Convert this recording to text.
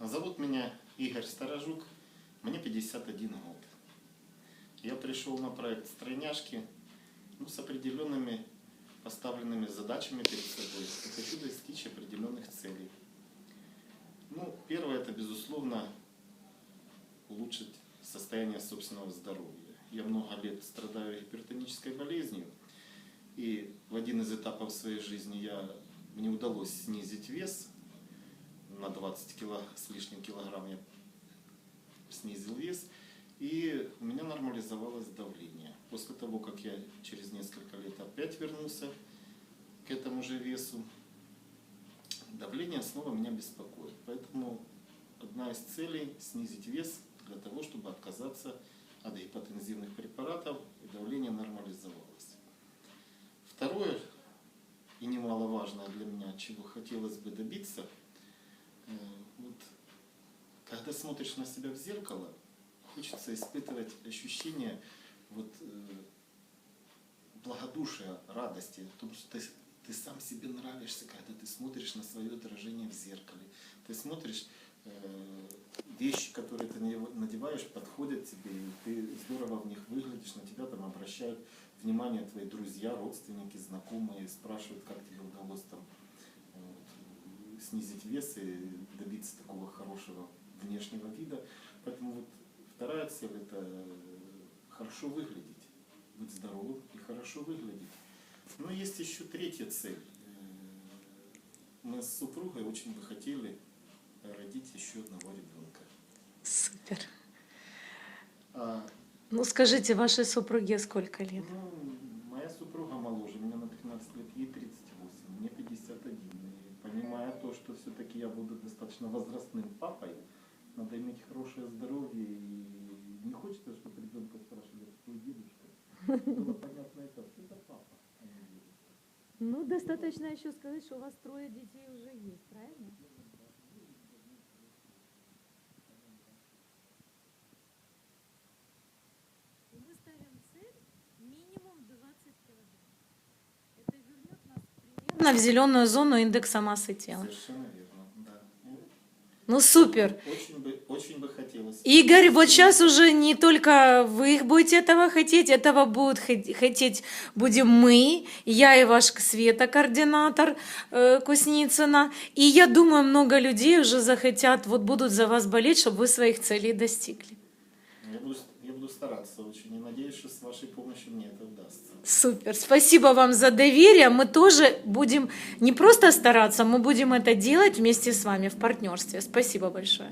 Зовут меня Игорь Сторожук, мне 51 год. Я пришел на проект «Стройняшки» ну, с определенными поставленными задачами перед собой. И хочу достичь определенных целей. Ну, первое, это, безусловно, улучшить состояние собственного здоровья. Я много лет страдаю гипертонической болезнью, и в один из этапов своей жизни я, мне удалось снизить вес на 20 кило, с лишним килограмм я снизил вес, и у меня нормализовалось давление. После того, как я через несколько лет опять вернулся к этому же весу, давление снова меня беспокоит. Поэтому одна из целей – снизить вес для того, чтобы отказаться от гипотензивных препаратов, и давление нормализовалось. Второе, и немаловажное для меня, чего хотелось бы добиться, вот, когда смотришь на себя в зеркало, хочется испытывать ощущение вот, э, благодушия, радости, потому что ты, ты сам себе нравишься, когда ты смотришь на свое отражение в зеркале. Ты смотришь, э, вещи, которые ты надеваешь, подходят тебе, и ты здорово в них выглядишь, на тебя там обращают внимание твои друзья, родственники, знакомые, спрашивают, как тебе удалось там э, снизить вес и добиться такого хорошего внешнего вида. Поэтому вот вторая цель это хорошо выглядеть, быть здоровым и хорошо выглядеть. Но есть еще третья цель. Э, Мы с супругой очень бы хотели родить еще одного ребенка. Супер. А, Ну скажите, вашей супруге сколько лет? ну, моя супруга моложе, меня на 15 лет, ей 38, мне 51. Понимая то, что все-таки я буду достаточно возрастным папой, надо иметь хорошее здоровье и не хочется, чтобы ребенка спрашивали, кто дедушка. Было понятно это, это папа, а. Ну, достаточно еще сказать, что у вас трое детей уже есть, правильно? И мы ставим цель минимум 20 килограмм. Это вернет нас примерно в зеленую зону индекса массы тела. Совершенно верно, да. Ну, супер. Очень бы, очень бы хотелось. Игорь, вот сейчас уже не только вы будете этого хотеть, этого будут хот- хотеть будем мы, я и ваш Света, координатор э, Кусницына. И я думаю, много людей уже захотят, вот будут за вас болеть, чтобы вы своих целей достигли. Я буду, буду стараться очень и надеюсь, что с вашей помощью мне это удастся. Супер. Спасибо вам за доверие. Мы тоже будем не просто стараться, мы будем это делать вместе с вами в партнерстве. Спасибо большое.